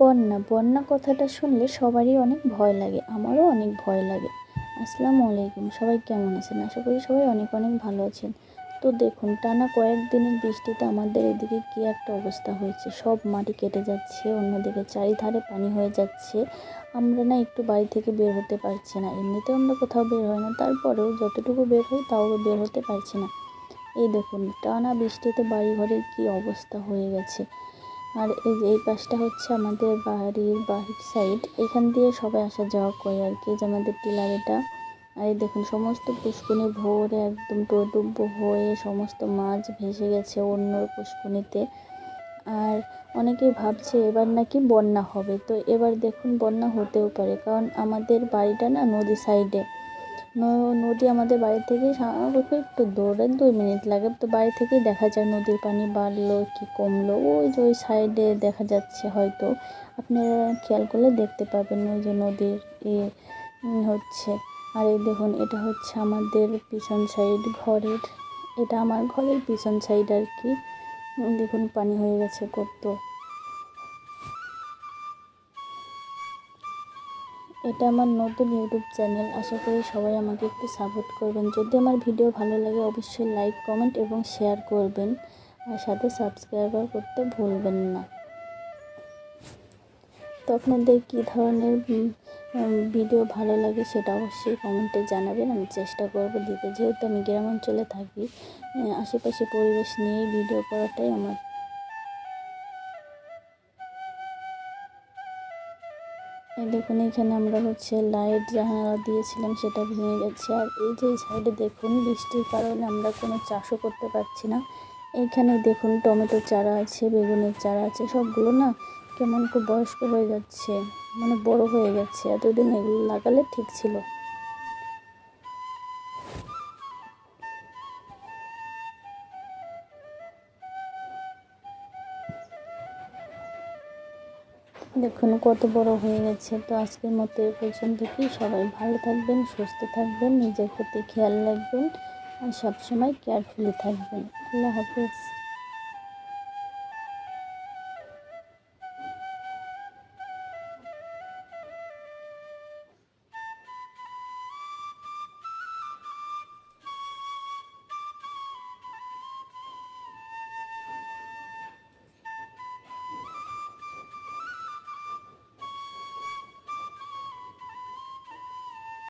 বন্যা বন্যা কথাটা শুনলে সবারই অনেক ভয় লাগে, আমারও অনেক ভয় লাগে। আসসালামু আলাইকুম, সবাই কেমন আছেন? আশা করি সবাই অনেক অনেক ভালো আছেন। তো দেখুন, টানা কয়েকদিনের বৃষ্টিতে আমাদের এদিকে কী একটা অবস্থা হয়েছে। সব মাটি কেটে যাচ্ছে, অন্যদিকে চারিধারে পানি হয়ে যাচ্ছে। আমরা না একটু বাড়ি থেকে বের হতে পারছি না। এমনিতেও আমরা কোথাও বের হয় না, তারপরেও যতটুকু বের হই তাও বের হতে পারছি না। এই দেখুন, টানা বৃষ্টিতে বাড়ি ঘরের কী অবস্থা হয়ে গেছে। আর এই যে এই পাশটা হচ্ছে আমাদের বাড়ির বাহির সাইড এখান দিয়ে সবাই আসা যাওয়া করে আর কি যে আমাদের টিলার এটা। আর এই দেখুন, সমস্ত পুষ্কুনি ভোরে একদম টডুব্য হয়ে সমস্ত মাছ ভেসে গেছে অন্য পুষ্কুনিতে আর অনেকেই ভাবছে এবার নাকি বন্যা হবে। তো এবার দেখুন বন্যা হতেও পারে, কারণ আমাদের বাড়িটা না নদী সাইডে নদী আমাদের বাড়ি থেকে স্বাভাবিক একটু দৌড়ে দুই মিনিট লাগে। তো বাড়ি থেকেই দেখা যায় নদীর পানি বাড়লো, কি কমলো, ওই যে ওই সাইডে দেখা যাচ্ছে হয়তো। আপনারা খেয়াল করলে দেখতে পাবেন ওই যে নদীর ইয়ে হচ্ছে। আর এই দেখুন, এটা হচ্ছে আমাদের পিছন সাইড ঘরের, এটা আমার ঘরের পিছন সাইড আর কি। দেখুন, পানি হয়ে গেছে কত। এটা আমার নতুন ইউটিউব চ্যানেল। আশা করি সবাই আমাকে একটু সাপোর্ট করবেন। যদি আমার ভিডিও ভালো লাগে, অবশ্যই লাইক কমেন্ট এবং শেয়ার করবেন। আর সাথে সাবস্ক্রাইবার করতে ভুলবেন না। তো আপনাদের কী ধরনের ভিডিও ভালো লাগে সেটা অবশ্যই কমেন্টে জানাবেন। আমি চেষ্টা করব দিতে। যেহেতু আমি গ্রাম অঞ্চলে থাকি আশেপাশে পরিবেশ নিয়েই ভিডিও করাটাই আমার দেখুন, এখানে আমরা হচ্ছে লাইট জানালা দিয়েছিলাম, সেটা ভেঙে গেছে। আর এই যে সাইডে দেখুন, বৃষ্টির কারণে আমরা কোনো চাষও করতে পারছি না। এইখানে দেখুন, টমেটো চারা আছে, বেগুনের চারা আছে, সবগুলো না কেমন খুব বয়স্ক হয়ে যাচ্ছে মানে বড় হয়ে গেছে। এতদিন এগুলো লাগালে ঠিক ছিল। দেখুন, কত বড় হয়ে গেছে। তো আজকের মতো এ পর্যন্ত কি সবাই ভালো থাকবেন, সুস্থ থাকবেন, নিজের প্রতি খেয়াল রাখবেন আর সবসময় কেয়ারফুলি থাকবেন। আল্লাহ হাফিজ।